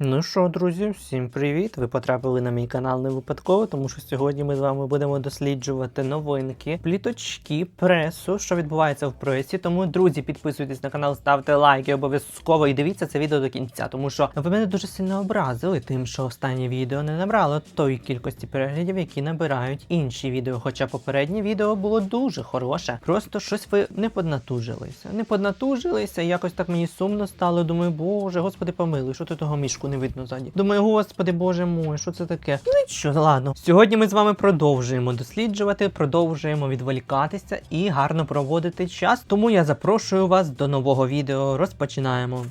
Ну що, друзі, всім привіт! Ви потрапили на мій канал не випадково, тому що сьогодні ми з вами будемо досліджувати новинки, пліточки, пресу, що відбувається в пресі. Тому, друзі, підписуйтесь на канал, ставте лайки обов'язково і дивіться це відео до кінця, тому що ви мене дуже сильно образили тим, що останнє відео не набрало тої кількості переглядів, які набирають інші відео. Хоча попереднє відео було дуже хороше. Просто щось ви не поднатужилися. Не поднатужилися, якось так мені сумно стало. Думаю, боже, господи, помилуй, що ти того мішку не видно ззаді. Думаю, господи, боже мой, що це таке? Ну нічого, ладно. Сьогодні ми з вами продовжуємо досліджувати, продовжуємо відволікатися і гарно проводити час. Тому я запрошую вас до нового відео. Розпочинаємо.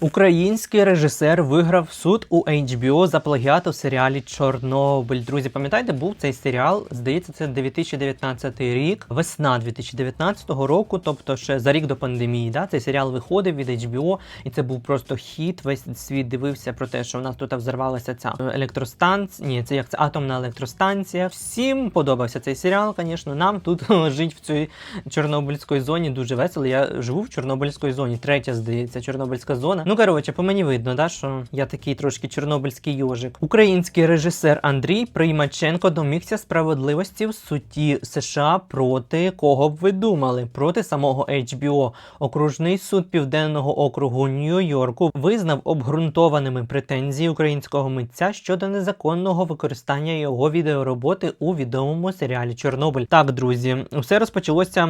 Український режисер виграв суд у HBO за плагіат у серіалі Чорнобиль. Друзі, пам'ятаєте, був цей серіал? Здається, це 2019 рік, весна 2019 року, тобто ще за рік до пандемії. Да? Цей серіал виходив від HBO, і це був просто хіт. Весь світ дивився про те, що в нас тут взорвалася ця електростанція. Ні, це як це атомна електростанція. Всім подобався цей серіал. Звісно, нам тут жить в цій Чорнобильській зоні дуже весело. Я живу в Чорнобильській зоні. Третя, здається, Чорнобильська зона. Ну коротше, по мені видно, да, що я такий трошки чорнобильський йожик. Український режисер Андрій Приймаченко домігся справедливості в суді США проти кого б ви думали? Проти самого HBO. Окружний суд Південного округу Нью-Йорку визнав обґрунтованими претензії українського митця щодо незаконного використання його відеороботи у відомому серіалі Чорнобиль. Так, друзі, все розпочалося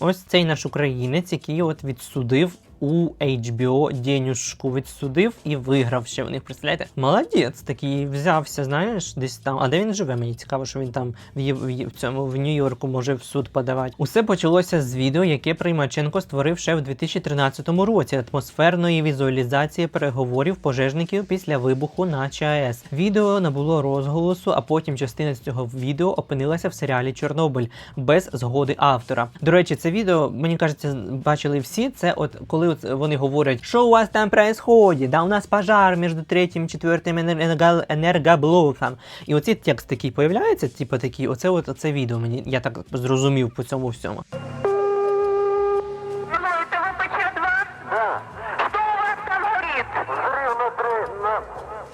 ось цей наш українець, який от відсудив у HBO денюжку відсудив і виграв ще в них. Представляєте? Молодець такий взявся, знаєш, десь там. А де він живе? Мені цікаво, що він там в, в, в цьому в Нью-Йорку може в суд подавати. Усе почалося з відео, яке Приймаченко створив ще в 2013 році. Атмосферної візуалізації переговорів пожежників після вибуху на ЧАЕС. Відео набуло розголосу, а потім частина з цього відео опинилася в серіалі Чорнобиль без згоди автора. До речі, це відео, мені кажеться, бачили всі. Це от коли от вони говорять, що у вас там происходит? Да у нас пожар між третім і четвертим енерго- енергоблоком. І оцей текст такий появляється, типу такий, оце от оце відео мені, я так зрозумів по цьому всьому. Алло, это ВПЧ-2? Да, Что у вас там горит? взрыв на, тре- на,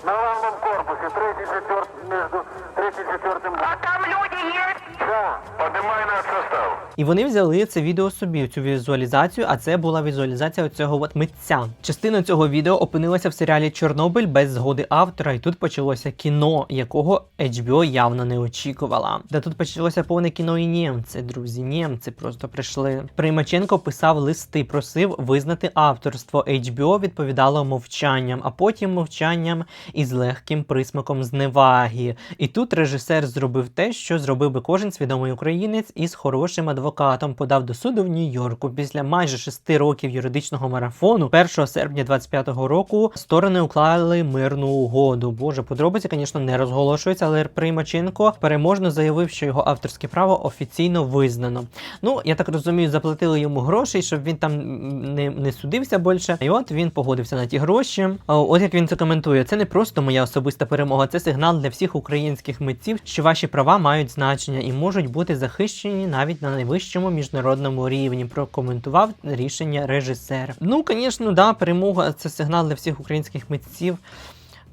на главном корпусе, третий, четвертый, между третьим и четвертым. А там люди есть? Да, поднимай наш состав. і вони взяли це відео собі, цю візуалізацію, а це була візуалізація цього от митця. Частина цього відео опинилася в серіалі Чорнобиль без згоди автора, і тут почалося кіно, якого HBO явно не очікувала. Та тут почалося повне кіно і німці, друзі. Німці просто прийшли. Примаченко писав листи, просив визнати авторство. HBO відповідало мовчанням, а потім мовчанням із легким присмаком зневаги. І тут режисер зробив те, що зробив би кожен свідомий українець із хорошим адвокатом. Подав до суду в Нью-Йорку. Після майже шести років юридичного марафону, 1 серпня 25-го року, сторони уклали мирну угоду. Боже, подробиці, звісно, не розголошуються, але Примаченко переможно заявив, що його авторське право офіційно визнано. Ну, я так розумію, заплатили йому грошей, щоб він там не, не судився більше. І от він погодився на ті гроші. От як він це коментує, це не просто моя особиста перемога, це сигнал для всіх українських митців, що ваші права мають значення і можуть бути захищені навіть на найвищому міжнародному рівні. Прокоментував рішення режисер. Ну, звісно, да, перемога це сигнал для всіх українських митців.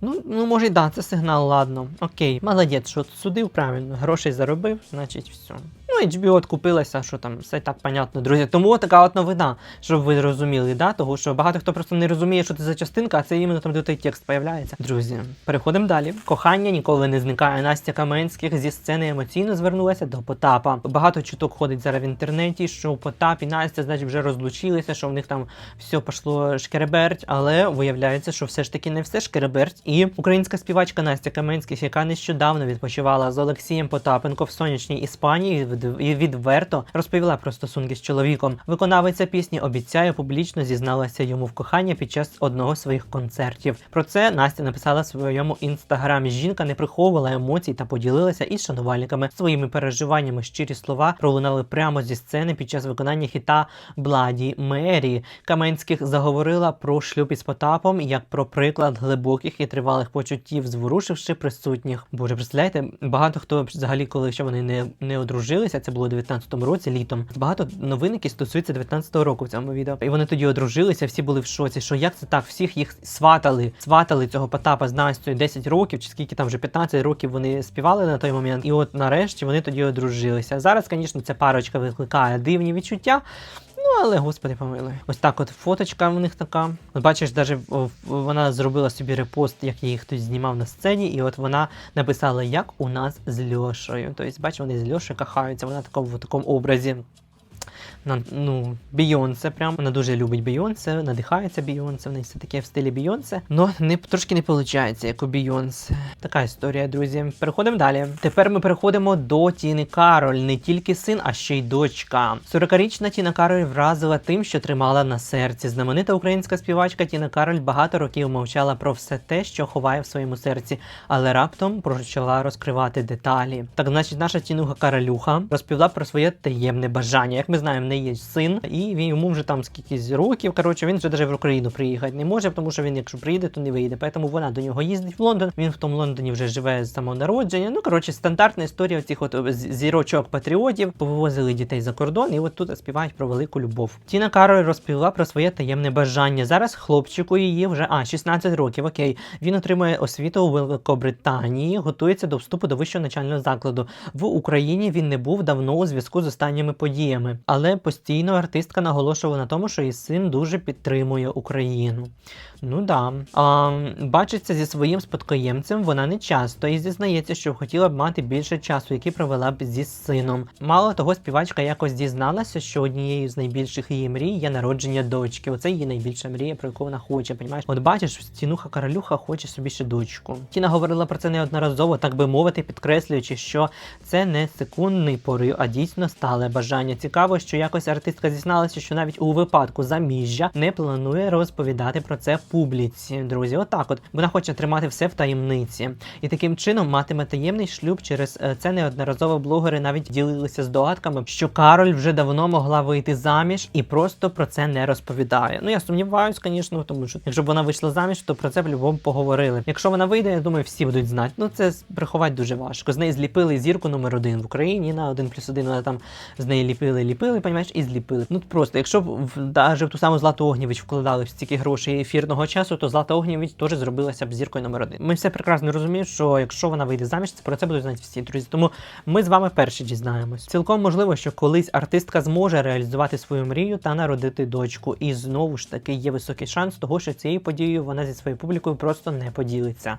Ну, ну може, й да, це сигнал, ладно. Окей, молодець, що судив правильно, грошей заробив, значить все. Ну, HBO откупилася, що там, все так понятно, друзі. Тому така от новина, щоб ви розуміли, да? Того, що багато хто просто не розуміє, що це за частинка, а це іменно там, де той текст появляється. Друзі, переходимо далі. Кохання ніколи не зникає. Настя Каменських зі сцени емоційно звернулася до Потапа. Багато чуток ходить зараз в інтернеті, що Потап і Настя, значить, вже розлучилися, що в них там все пішло шкереберть, але виявляється, що все ж таки не все шкереберть. І українська співачка Настя Каменських, яка нещодавно відпочивала з Олексієм Потапенко в сонячній Іспанії, і відверто розповіла про стосунки з чоловіком. Виконавиця пісні обіцяє публічно зізналася йому в коханні під час одного з своїх концертів. Про це Настя написала в своєму інстаграмі. Жінка не приховувала емоцій та поділилася із шанувальниками своїми переживаннями. Щирі слова пролунали прямо зі сцени під час виконання хіта Бладі Мері. Каменських заговорила про шлюб із Потапом як про приклад глибоких і тривалих почуттів, зворушивши присутніх. Боже, представляєте, багато хто взагалі, коли ще вони не, не одружилися, це було у 19-му році, літом. Багато новин, які стосуються 19-го року в цьому відео. І вони тоді одружилися, всі були в шоці, що як це так, всіх їх сватали, сватали цього Потапа з Настю 10 років, чи скільки там вже 15 років вони співали на той момент. І от нарешті вони тоді одружилися. Зараз, звісно, ця парочка викликає дивні відчуття. Ну, але господи помилуй. Ось так от фоточка в них така. От бачиш, даже вона зробила собі репост, як її хтось знімав на сцені, і от вона написала, як у нас з Льошею. Тобто, бачиш, вони з Льошею кахаються, вона в такому образі. На, ну, Бійонсе прям. Вона дуже любить Бійонсе, надихається Бійонсе, в неї все таке в стилі Бійонсе. Но не, трошки не виходить, як у Бійонсе. Така історія, друзі. Переходимо далі. Тепер ми переходимо до Тіни Кароль. Не тільки син, а ще й дочка. 40-річна Тіна Кароль вразила тим, що тримала на серці. Знаменита українська співачка Тіна Кароль багато років мовчала про все те, що ховає в своєму серці, але раптом почала розкривати деталі. Так, значить, наша Тінуха Каролюха розповіла про своє таємне бажання. Як ми знаємо, неї є син, і він йому вже там скільки років. Коротше, він вже навіть в Україну приїхати не може, тому що він, якщо приїде, то не вийде. Тому вона до нього їздить в Лондон. Він в тому Лондоні вже живе з самого народження. Ну коротше, стандартна історія цих от зірочок патріотів. Повивозили дітей за кордон, і от тут співають про велику любов. Тіна Кароль розповіла про своє таємне бажання. Зараз хлопчику її вже а 16 років. Окей, він отримує освіту у Великобританії, готується до вступу до вищого начального закладу. В Україні він не був давно у зв'язку з останніми подіями, але постійно артистка наголошувала на тому, що її син дуже підтримує Україну. Ну да. А, бачиться зі своїм спадкоємцем вона не часто і зізнається, що хотіла б мати більше часу, який провела б зі сином. Мало того, співачка якось дізналася, що однією з найбільших її мрій є народження дочки. Оце її найбільша мрія, про яку вона хоче. Понімаєш? От бачиш, Тінуха Каролюха хоче собі ще дочку. Тіна говорила про це неодноразово, так би мовити, підкреслюючи, що це не секундний порив, а дійсно стале бажання. Цікаво, що якось артистка зізналася, що навіть у випадку заміжжя не планує розповідати про це публіці. Друзі, отак от вона хоче тримати все в таємниці, і таким чином матиме таємний шлюб. Через е, це неодноразово блогери навіть ділилися здогадками, що Кароль вже давно могла вийти заміж і просто про це не розповідає. Ну я сумніваюсь, звісно, тому що якщо б вона вийшла заміж, то про це б поговорили. Якщо вона вийде, я думаю, всі будуть знати. Ну це приховати дуже важко. З неї зліпили зірку номер один в Україні на один плюс один. Вона там з неї ліпили, ліпили, понімаєш, і зліпили. Ну просто, якщо б в навіть в ту саму Злату Огнєвіч вкладали стільки грошей ефірного часу, то Злата Огнєвіч теж зробилася б зіркою номер один. Ми все прекрасно розуміємо, що якщо вона вийде заміж, це про це будуть знати всі друзі. Тому ми з вами перші дізнаємось. Цілком можливо, що колись артистка зможе реалізувати свою мрію та народити дочку. І знову ж таки є високий шанс того, що цією подією вона зі своєю публікою просто не поділиться.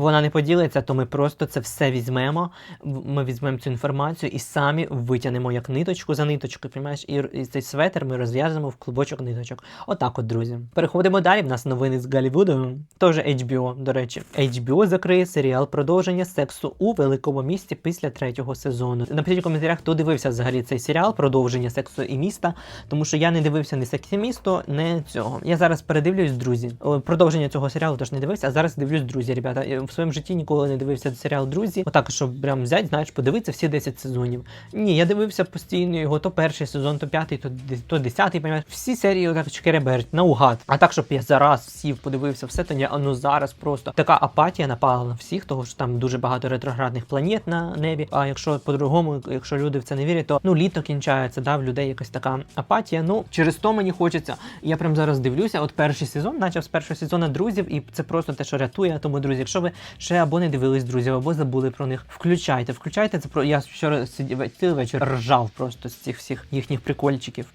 Вона не поділиться, то ми просто це все візьмемо. Ми візьмемо цю інформацію і самі витягнемо як ниточку за ниточкою. Приймаєш, і, цей светр ми розв'яжемо в клубочок ниточок. Отак, от, друзі. Переходимо далі. В нас новини з Голлівуду. Теж HBO, до речі. HBO закриє серіал продовження сексу у великому місті після третього сезону. Напишіть у коментарях, хто дивився взагалі цей серіал продовження сексу і міста, тому що я не дивився не сексі місто, не цього. Я зараз передивлюсь, друзі. Продовження цього серіалу теж не дивився, а зараз дивлюсь, друзі. Ребята, в своєму житті ніколи не дивився серіал Друзі. Отак, щоб прям взяти, знаєш, подивитися всі 10 сезонів. Ні, я дивився постійно його то перший сезон, то п'ятий, то, то десятий, понімаєш. Всі серії отак чкереберть, наугад. А так, щоб я зараз сів, подивився все, то ні, ну зараз просто така апатія напала на всіх, того що там дуже багато ретроградних планет на небі. А якщо по-другому, якщо люди в це не вірять, то ну літо кінчається, да, в людей якась така апатія. Ну через то мені хочеться. Я прям зараз дивлюся. От перший сезон, начав з першого сезону друзів, і це просто те, що рятує. Тому, друзі, якщо ви ще або не дивились друзів, або забули про них, включайте, включайте це про. Я вчора сидів цілий вечір ржав просто з цих всіх їхніх прикольчиків.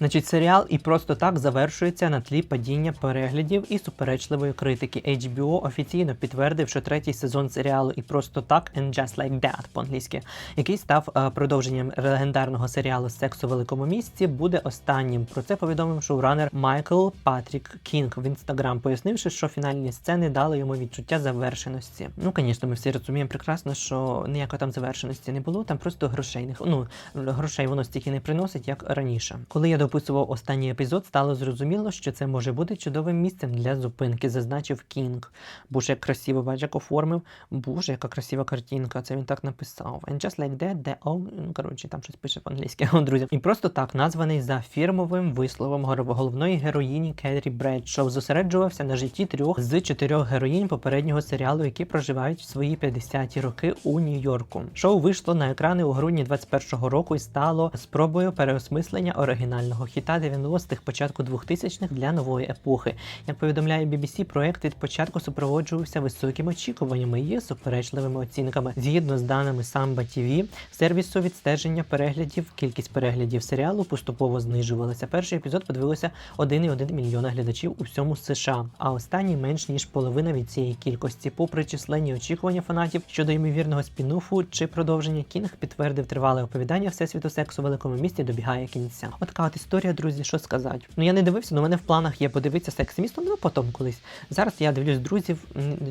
Значить, серіал і просто так завершується на тлі падіння переглядів і суперечливої критики. HBO офіційно підтвердив, що третій сезон серіалу і просто так and just like that по-англійськи, який став е, продовженням легендарного серіалу Секс у великому місці, буде останнім. Про це повідомив шоуранер Майкл Патрік Кінг в інстаграм, пояснивши, що фінальні сцени дали йому відчуття завершеності. Ну, звісно, ми всі розуміємо прекрасно, що ніякої там завершеності не було, там просто грошей не ну, грошей воно стільки не приносить, як раніше. Коли я записував останній епізод, стало зрозуміло, що це може бути чудовим місцем для зупинки, зазначив Кінг. Боже, як красиво, бач, як оформив. Боже, яка красива картинка. Це він так написав. And just like that, the oh... ну, коротше, там щось пише по-англійськи, друзі. І просто так названий за фірмовим висловом головної героїні Керрі Бредшоу. Зосереджувався на житті трьох з чотирьох героїнь попереднього серіалу, які проживають свої 50-ті роки у Нью-Йорку. Шоу вийшло на екрани у грудні 21-го року і стало спробою переосмислення оригінального хіта 90-х, початку 2000-х для нової епохи. Як повідомляє BBC, проект від початку супроводжувався високими очікуваннями і суперечливими оцінками. Згідно з даними Samba TV, сервісу відстеження переглядів, кількість переглядів серіалу поступово знижувалася. Перший епізод подивилося 1,1 мільйона глядачів у всьому США, а останній менш ніж половина від цієї кількості. Попри численні очікування фанатів щодо ймовірного спін-оффу чи продовження, Кінг підтвердив тривале оповідання Всесвіту сексу у великому місті добігає кінця. От така от історія, друзі, що сказати. Ну я не дивився, але у мене в планах є подивитися секс місто, ну потім колись. Зараз я дивлюсь друзів,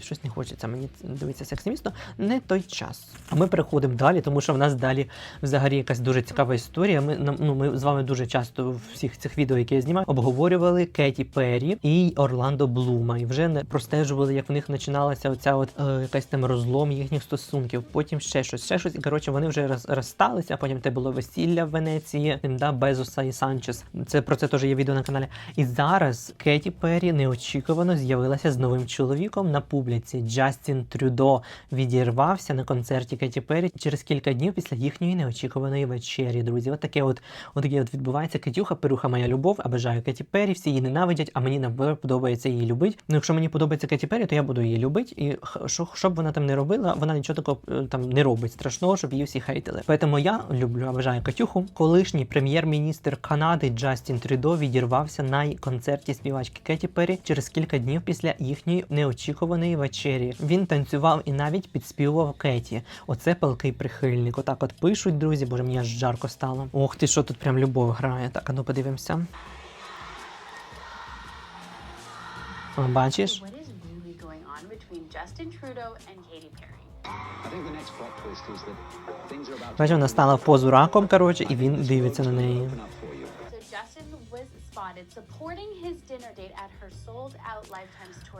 щось не хочеться мені дивитися секс місто, не той час. А ми переходимо далі, тому що в нас далі взагалі якась дуже цікава історія. Ми ну, ми з вами дуже часто в всіх цих відео, які я знімаю, обговорювали Кеті Перрі і Орландо Блума. І вже не простежували, як в них починалася оця от е, якась там розлом їхніх стосунків. Потім ще щось, ще щось. І коротше, вони вже роз, розсталися. Потім те було весілля в Венеції, тим, да, Безоса і Санчес. Це про це теж є відео на каналі. І зараз Кеті Перрі неочікувано з'явилася з новим чоловіком на публіці. Джастін Трюдо відірвався на концерті Кеті Перрі через кілька днів після їхньої неочікуваної вечері. Друзі, от таке от, таке от відбувається. Кетюха, перуха моя любов, а бажаю Кеті Перрі, всі її ненавидять, а мені подобається її любить. Ну, якщо мені подобається Кеті Перрі, то я буду її любити. І що, що б вона там не робила, вона нічого такого е, там не робить страшного, щоб її всі хейтили. Тому я люблю, а бажаю Катюху. Колишній прем'єр-міністр Канади Джастін Трюдо відірвався на концерті співачки Кеті Перрі через кілька днів після їхньої неочікуваної вечері. Він танцював і навіть підспівував Кеті. Оце палкий прихильник. Отак от пишуть, друзі, боже, мені аж жарко стало. Ох ти, що тут прям любов грає. Так, а ну подивимося. О, Бачиш? Бачиш, вона стала в позу раком, коротше, і він дивиться на неї. Justin was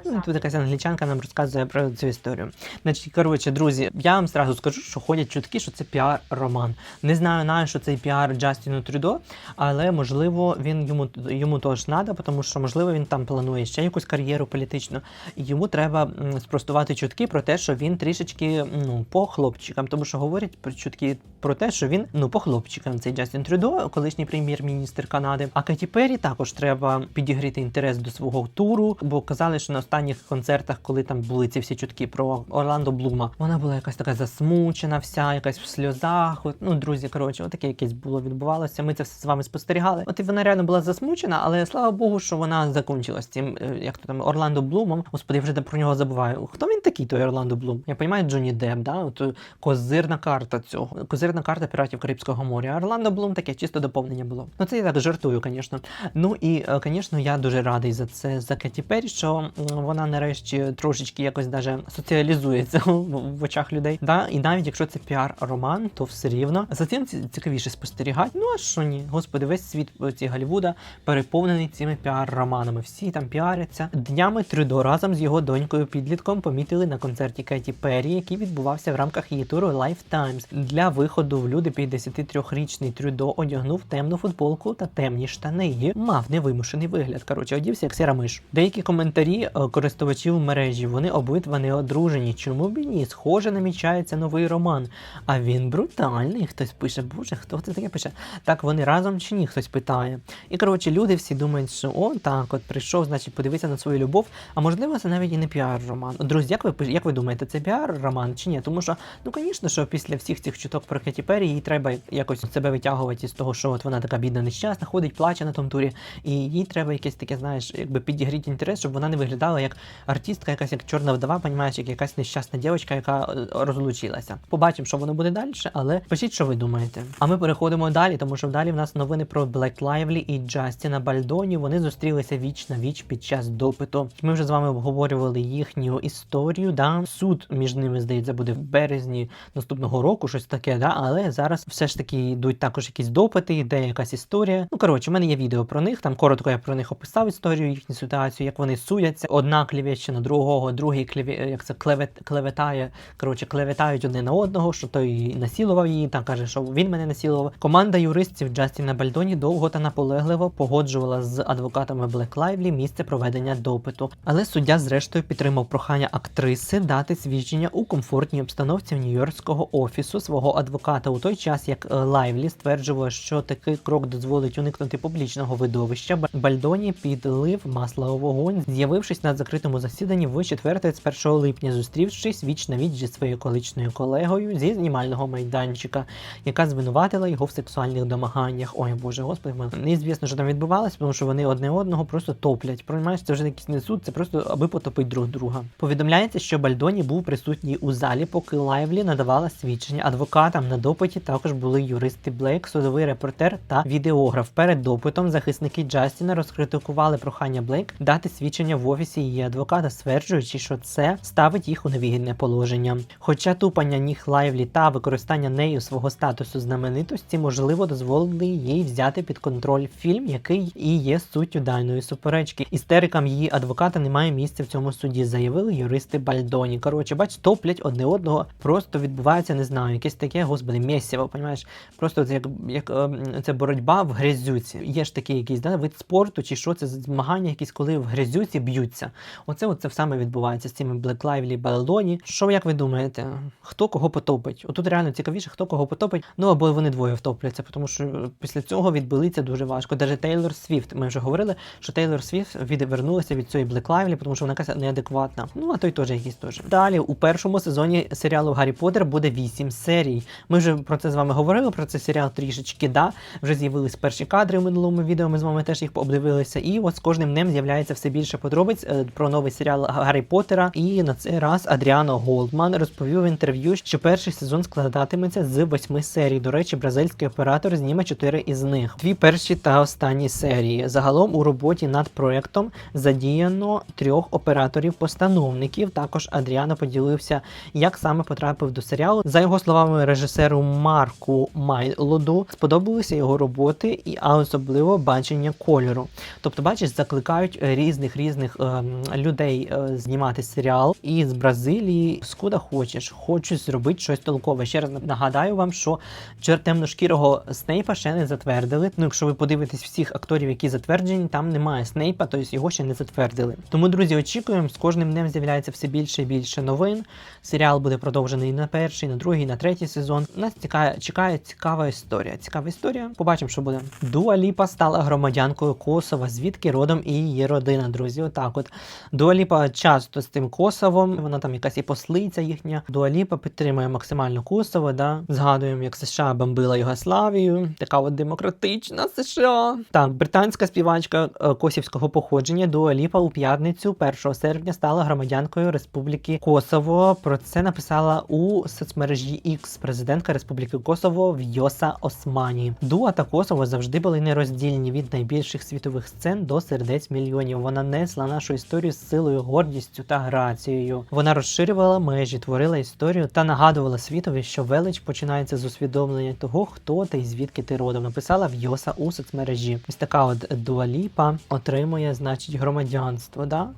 Ну, тут якась англічанка нам розказує про цю історію. Значить, коротше, друзі, я вам зразу скажу, що ходять чутки, що це піар-роман. Не знаю, на що цей піар Джастіну Трюдо, але можливо він йому йому теж треба, тому що можливо він там планує ще якусь кар'єру політичну. І йому треба спростувати чутки про те, що він трішечки ну по хлопчикам, тому що говорять про чутки про те, що він ну по хлопчикам. Цей Джастін Трюдо, колишній прем'єр-міністр Канади. А Кеті Перрі також треба підігріти інтерес до свого туру, бо казали, що на останніх концертах, коли там були ці всі чутки про Орландо Блума, вона була якась така засмучена, вся якась в сльозах. От, ну, друзі, коротше, отаке якесь було відбувалося. Ми це все з вами спостерігали. От і вона реально була засмучена, але слава Богу, що вона закінчилась цим, е, як то там Орландо Блумом. Господи, я вже про нього забуваю. Хто він такий, той Орландо Блум? Я розумію, Джонні Депп, да? От е, козирна карта цього. Козирна карта піратів Карибського моря. Орландо Блум таке чисто доповнення було. Ну це я так жартую, звісно. Ну і, е, звісно, я дуже радий за це за Кеті Перрі, що вона нарешті трошечки якось даже соціалізується в, очах людей. Да? І навіть якщо це піар-роман, то все рівно за цим цікавіше спостерігати. Ну а що ні? Господи, весь світ е, ці Голлівуда переповнений цими піар-романами. Всі там піаряться. Днями Трюдо разом з його донькою підлітком помітили на концерті Кеті Перрі, який відбувався в рамках її туру Lifetimes. Для виходу в люди 53-річний Трюдо одягнув темну футболку та темні штани. Мав невимушений вигляд. Коротше, одівся як сіра миш. Деякі коментарі е, користувачів мережі вони обидва не одружені. Чому б ні? Схоже, намічається новий роман. А він брутальний. Хтось пише, боже, хто це таке пише? Так вони разом чи ні? Хтось питає. І коротше, люди всі думають, що о, так, от прийшов, значить, подивитися на свою любов. А можливо, це навіть і не піар-роман. Друзі, як ви як ви думаєте, це піар-роман чи ні? Тому що, ну звісно, що після всіх цих чуток про Кеті Перрі їй треба якось себе витягувати із того, що от вона така бідна нещасна, ходить, плаче на тому турі. І їй треба якесь таке, знаєш, якби підігріти інтерес, щоб вона не виглядала як артистка, якась як чорна вдова, понімаєш, як якась нещасна дівчинка, яка е, розлучилася. Побачимо, що воно буде далі, але пишіть, що ви думаєте. А ми переходимо далі, тому що далі в нас новини про Блек Лайвлі і Джастіна Бальдоні. Вони зустрілися віч на віч під час допиту. Ми вже з вами обговорювали їхню історію. Да? Суд між ними, здається, буде в березні наступного року, щось таке, да? але зараз все ж таки йдуть також якісь допити, йде якась історія. Ну коротше, в мене є відео про них. Там коротко я про них описав історію, їхню ситуацію, як вони суяться. Одна клівеща на другого, другий кліві... як це клевет... клеветає. Коротше, клеветають один на одного, що той насілував її, там каже, що він мене насілував. Команда юристів Джастіна Бальдоні довго та наполегливо погоджувала з адвокатами Блек Лайвлі місце проведення допиту. Але суддя зрештою підтримав прохання актриси дати свідчення у комфортній обстановці в нью-йоркського офісу свого адвоката у той час, як е, Лайвлі стверджував, що такий крок дозволить уникнути публічного видовища. Бальдоні підлив масла у вогонь, з'явившись на закритому засіданні в четвертий з 1 липня, зустрівшись віч на віч зі своєю колишньою колегою зі знімального майданчика, яка звинуватила його в сексуальних домаганнях. Ой, боже, господи, ми неізвісно, що там відбувалося, тому що вони одне одного просто топлять. Понимаєш, це вже якийсь не суд, це просто аби потопити друг друга. Повідомляється, що Бальдоні був присутній у залі, поки Лайвлі надавала свідчення адвокатам. На допиті також були юристи Блейк, судовий репортер та відеограф. Перед допитом захисники Джастіна розкритикували прохання Блейк дати свідчення в офісі її адвоката, стверджуючи, що це ставить їх у невигідне положення. Хоча тупання ніг Лайвлі та використання нею свого статусу знаменитості, можливо, дозволили їй взяти під контроль фільм, який і є суттю даної суперечки. Істерикам її адвоката немає місця в цьому суді, заявили юристи Бальдоні. Коротше, бач, топлять одне одного, просто відбувається, не знаю, якесь таке, господи, місіво, понімаєш? Просто це як, як ем, це боротьба в грязюці. Є ж такий якийсь да, вид спорту, чи що це змагання, якісь, коли в грязюці б'ються. Оце оце саме відбувається з цими Black Lively Бальдоні. Що як ви думаєте? Хто кого потопить? Отут реально цікавіше, хто кого потопить. Ну або вони двоє втопляться, тому що після цього відбилиться дуже важко. Даже Тейлор Свіфт. Ми вже говорили, що Тейлор Свіфт відвернулася від цієї Black Lively, тому що вона якась неадекватна. Ну а той теж якийсь теж. Далі у першому сезоні серіалу Гаррі Поттер буде 8 серій. Ми вже про це з вами говорили. Про цей серіал трішечки. Да, вже з'явились перші кадри в минулому відео. Ми з вами теж їх обдивилися. І от з кожним днем з'являється все більше подробиць е, про новий серіал Гаррі Поттера. І на цей раз Адріано Голдман розповів в інтерв'ю, що перший сезон складатиметься з восьми серій. До речі, бразильський оператор зніме чотири із них. Дві перші та останні серії. Загалом у роботі над проектом задіяно трьох операторів-постановників. Також Адріано поділився, як саме потрапив до серіалу. За його словами, режисеру Марку Майлоду сподобалися його роботи, і а особливо бачення кольору. Тобто, бачиш, закликають різних різних ем, людей е, знімати серіал. І з Бразилії скуда хочеш, хочуть зробити щось толкове. Ще раз нагадаю вам, що чер- темношкірого Снейпа ще не затвердили. Ну, якщо ви подивитесь всіх акторів, які затверджені, там немає Снейпа, тобто його ще не затвердили. Тому, друзі, очікуємо, з кожним днем з'являється все більше і більше новин. Серіал буде продовжений на перший, на другий, на третій сезон. Нас чекає, чекає цікава історія. Цікава історія. Побачимо, що буде. Дуа Ліпа стала громадянкою Косова, звідки родом і її родина, друзі. Отак от. Дуа Ліпа часто з тим Косовом, вона там якась і послиця їхня. Дуа Ліпа підтримує максимально Косово, да. Згадуємо, як США бомбила Югославію. Така от демократична США. Так, британська співачка е, косівського походження Дуа Ліпа у п'ятницю 1 серпня стала громадянкою Республіки Косово. Про це написала у соцмережі X президентка Республіки Косово Вйоса Османі. Дуа та Косово завжди були нероздільні від найбільших світових сцен до сердець мільйонів. Вона несла нашу історію з силою, гордістю та грацією. Вона розширювала межі, творила історію та нагадувала світові, що велич починається з усвідомлення того, хто ти і звідки ти родом. Написала Вйоса у соцмережі. Ось така от дуаліпа отримує, значить, громадянство. Да?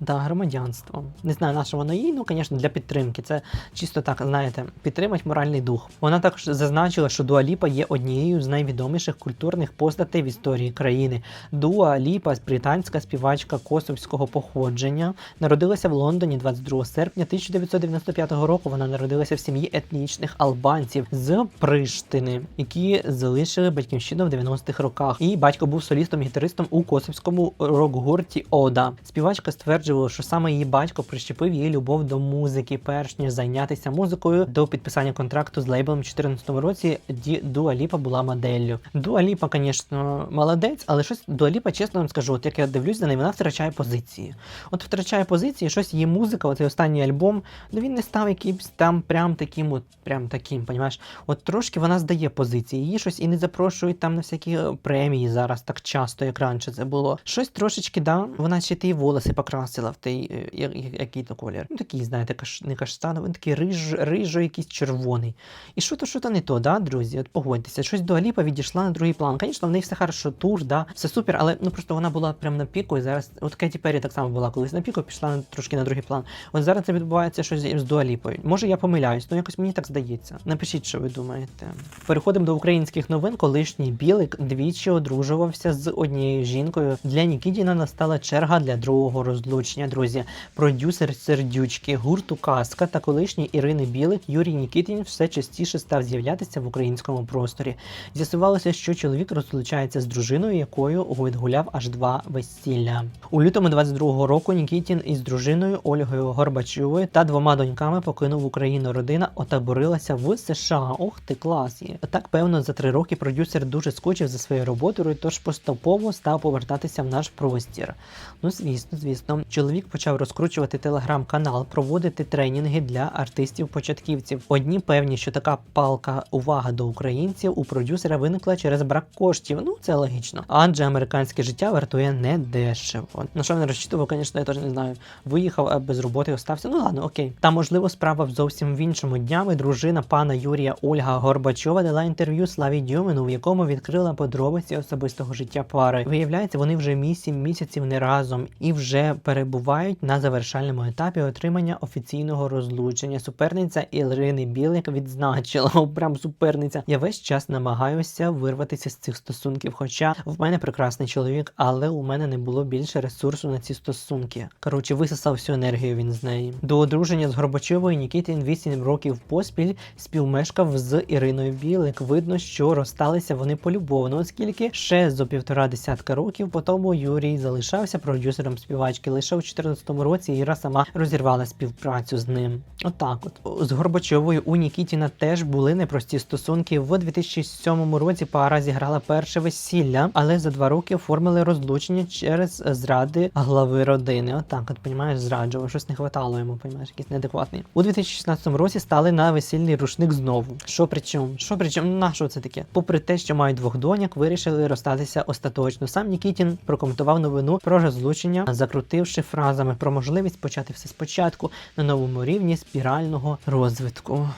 Да, громадянство. Не знаю, на що воно їй, ну, звісно, для підтримки. Це чисто так, знаєте, підтримать моральний дух. Вона також зазначила, що Дуа Ліпа є однією з найвідоміших культурних постатей в історії країни. Дуа Ліпа, британська співачка косовського походження, народилася в Лондоні 22 серпня 1995 року. Вона народилася в сім'ї етнічних албанців з Приштини, які залишили батьківщину в 90-х роках. І батько був солістом-гітаристом у косовському рок-гурті Ода. Співачка стверджувала, що саме її батько прищепив її любов до музики, перш ніж зайнятися музикою до підписання контракту з лейблом у 2014 році. Ді Дуа Ліпа була моделлю. Дуа Ліпа, звісно, молодець. але щось Дуаліпа, чесно вам скажу, от як я дивлюсь за нею, вона втрачає позиції. От втрачає позиції, щось її музика, оцей останній альбом, ну він не став якимсь там прям таким, от прям таким, понімаєш? От трошки вона здає позиції, її щось і не запрошують там на всякі е, премії зараз так часто, як раніше це було. Щось трошечки, да, вона ще ті волоси покрасила в той, е, який то колір. Ну такий, знаєте, каш, не каштановий, він такий риж, рижо, якийсь червоний. І що то, що то не то, да, друзі? От погодьтеся, щось до Аліпа відійшла на другий план. Звісно, в неї все хорошо, тур, да, все супер, але ну просто вона була прям на піку, і зараз, от Кеті Перрі так само була колись на піку, пішла трошки на другий план. От зараз це відбувається щось з Дуаліпою. Може, я помиляюсь, ну якось мені так здається. Напишіть, що ви думаєте. Переходимо до українських новин. Колишній білик двічі одружувався з однією жінкою. Для Нікітіна настала черга для другого розлучення. Друзі, продюсер сердючки гурту Казка та колишній Ірини Білик Юрій Нікітін все частіше став з'являтися в українському просторі. З'ясувалося, що чоловік розлучається з дружиною, якою відгуляв аж два весілля. У лютому 22-го року Нікітін із дружиною Ольгою Горбачовою та двома доньками покинув Україну. Родина отаборилася в США. Ох ти клас. Так певно за три роки продюсер дуже скучив за своєю роботою, тож поступово став повертатися в наш простір. Ну, звісно, звісно, чоловік почав розкручувати телеграм-канал, проводити тренінги для артистів-початківців. Одні певні, що така палка увага до українців у продюсера виникла через брак коштів. Ну це логічно. Адже американське життя вартує не дешево. На що він розчитував, звісно, я теж не знаю. Виїхав а без роботи, остався. Ну ладно, окей. Та можливо справа зовсім в іншому днями. Дружина пана Юрія Ольга Горбачова дала інтерв'ю Славі Дюмину, в якому відкрила подробиці особистого життя пари. Виявляється, вони вже місім місяців не разом і вже перебувають на завершальному етапі отримання офіційного розлучення. Суперниця Ірини Білик відзначила, прям суперниця. Я весь час намагаюся вирватися з цих стосунків. Хоча в мене прекрасний чоловік, але у мене не було більше ресурсу на ці стосунки. Коротше, висосав всю енергію він з неї. До одруження з Горбачовою Нікітін 8 років поспіль співмешкав з Іриною Білик. Видно, що розсталися вони полюбовно, оскільки ще зо півтора десятка років по тому Юрій залишався продюсером співачки. Лише у 2014 році Іра сама розірвала співпрацю з ним. Отак, от з Горбачовою у Нікітіна теж були непрості стосунки. В 2007 році пара зіграла перше весілля, але за два роки оформили розлучення через зради глави родини. Отак, от понімаєш, зраджував, щось не хватало йому, понімаєш, якийсь неадекватний. У 2016 році стали на весільний рушник знову. Що при чому? Що при чому? Ну, На що це таке? Попри те, що мають двох доньок, вирішили розстатися остаточно. Сам Нікітін прокоментував новину про розлучення, закрутивши фразами про можливість почати все спочатку на новому рівні спірального розвитку.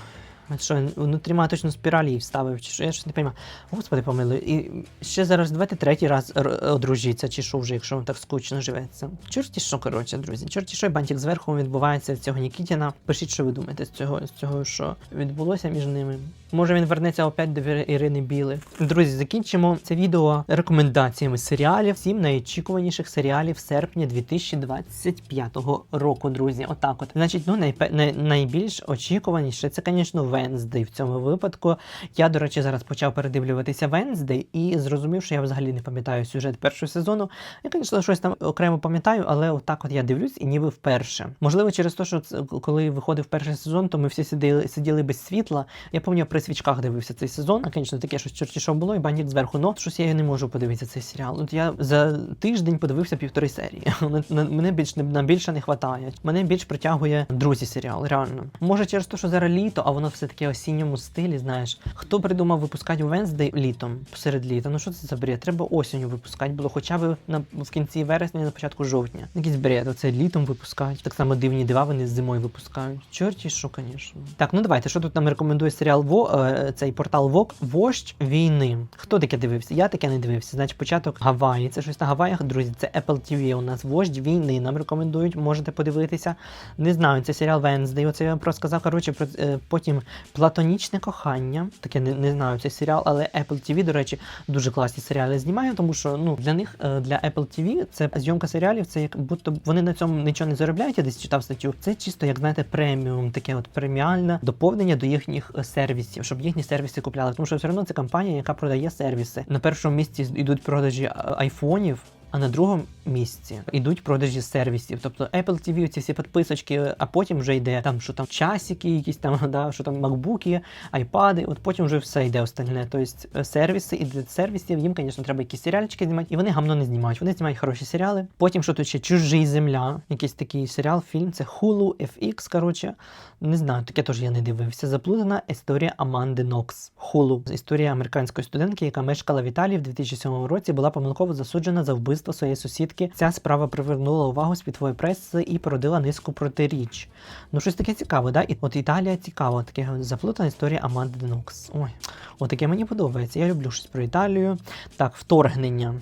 Що, він внутріматочну спіраль їй вставив, чи що? Я щось не розумію. Господи помилуй. І ще зараз давайте третій раз одружіться, чи що вже, якщо вам так скучно живеться. Чорті що, коротше, друзі. Чорті що, бантик зверху відбувається в цього Нікітіна. Пишіть, що ви думаєте з цього, з цього, що відбулося між ними. Може він вернеться опять до Ірини Біли. Друзі, закінчимо це відео рекомендаціями серіалів, сім найочікуваніших серіалів серпня 2025 року, друзі. Отак от. Значить, ну найпе- най- найбільш очікуваніше це, звісно, Венздей в цьому випадку. Я, до речі, зараз почав передивлюватися Венздей і зрозумів, що я взагалі не пам'ятаю сюжет першого сезону. Я, звісно, щось там окремо пам'ятаю, але отак от я дивлюсь і ніби вперше. Можливо, через те, що це, коли виходив перший сезон, то ми всі сиділи, сиділи без світла. Я пам'ятаю, при свічках дивився цей сезон. А, звісно, таке щось чортішо було, і бандік зверху. Ну, от щось я не можу подивитися цей серіал. От я за тиждень подивився півтори серії. Мене більш на більше не вистачає. Мене більш притягує друзі серіал, реально. Може, через те, що зараз літо, а воно все таке осінньому стилі. Знаєш, хто придумав випускати Венздей літом посеред літа? Ну що це за бред? Треба осінню випускати було, хоча б на в кінці вересня, на початку жовтня. Якийсь бред, оце літом випускають. Так само дивні дива вони зимою випускають. Чорті, що, звісно. Так, ну давайте, що тут нам рекомендує серіал Во, е, цей портал Вок Вождь війни. Хто таке дивився? Я таке не дивився. Значить, початок Гаваї. Це щось на Гаваях, друзі. Це Apple TV у нас Вождь війни. Нам рекомендують, можете подивитися. Не знаю, це серіал Венздей. Оце я вам просто сказав. Коротше, е, потім Платонічне кохання. Таке не, не знаю цей серіал, але Apple TV, до речі, дуже класні серіали знімає, тому що ну для них е, для Apple TV це зйомка серіалів. Це як будто вони на цьому нічого не заробляють. Я десь читав статтю. Це чисто, як знаєте, преміум, таке от преміальне доповнення до їхніх е, сервісів, щоб їхні сервіси купляли. Тому що все одно це компанія, яка продає сервіси. На першому місці йдуть продажі айфонів. А на другому місці йдуть продажі сервісів. Тобто Apple TV, ці всі підписочки, а потім вже йде там, що там часики, якісь там, да, що там макбуки, айпади, от потім вже все йде остальне. Тобто е, сервіси, і для сервісів їм, звісно, треба якісь серіальчики знімати, і вони гамно не знімають. Вони знімають хороші серіали. Потім що тут ще чужий земля, якийсь такий серіал, фільм, це Hulu, FX, коротше. Не знаю, таке теж я не дивився. Заплутана історія Аманди Нокс. Hulu. Історія американської студентки, яка мешкала в Італії в 2007 році, була помилково засуджена за вбивство своєї сусідки. Ця справа привернула увагу світової преси і породила низку протиріч. Ну, щось таке цікаве, да? І от Італія цікаво, таке заплутана історія Аманди Денокс. Ой, от таке мені подобається. Я люблю щось про Італію. Так, вторгнення.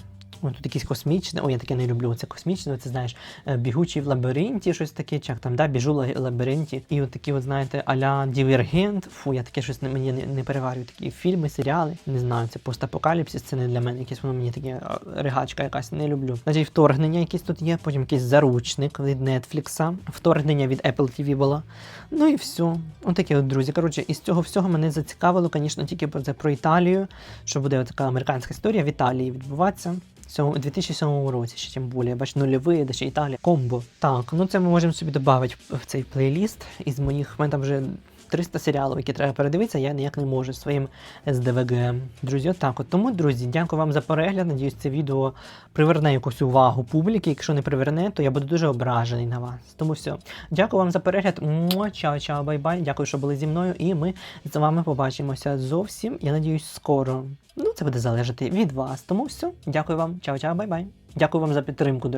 Ой, тут якісь космічне, ой, я таке не люблю. Це космічне, це знаєш, е, бігучий в лабіринті, щось таке, чи як там, да, біжу в лабіринті. І от такі, от, знаєте, аля Дівергент. Фу, я таке щось мені не, не переварюю. Такі фільми, серіали. Не знаю, це постапокаліпсис, це не для мене. Якесь воно мені таке ригачка якась не люблю. Значить, вторгнення якісь тут є, потім якийсь заручник від Нетфлікса, вторгнення від Apple TV було. Ну і все. Отаке от, друзі. Коротше, із цього всього мене зацікавило, звісно, тільки про це про Італію, що буде така американська історія в Італії відбуватися. У 2007 році, ще тим більше. Бач, нульові, де ще Італія. Комбо. Так, ну це ми можемо собі додати в цей плейліст із моїх. У мене там вже 300 серіалів, які треба передивитися, я ніяк не можу своїм SDVG. Друзі, отак. От тому, друзі, дякую вам за перегляд. Надіюсь, це відео приверне якусь увагу публіки. Якщо не приверне, то я буду дуже ображений на вас. Тому все. Дякую вам за перегляд. Чао, чао, бай-бай. Дякую, що були зі мною. І ми з вами побачимося зовсім. Я надіюсь, скоро. Ну, це буде залежати від вас. Тому все. Дякую вам. Чао, чао, бай-бай. Дякую вам за підтримку, до речі.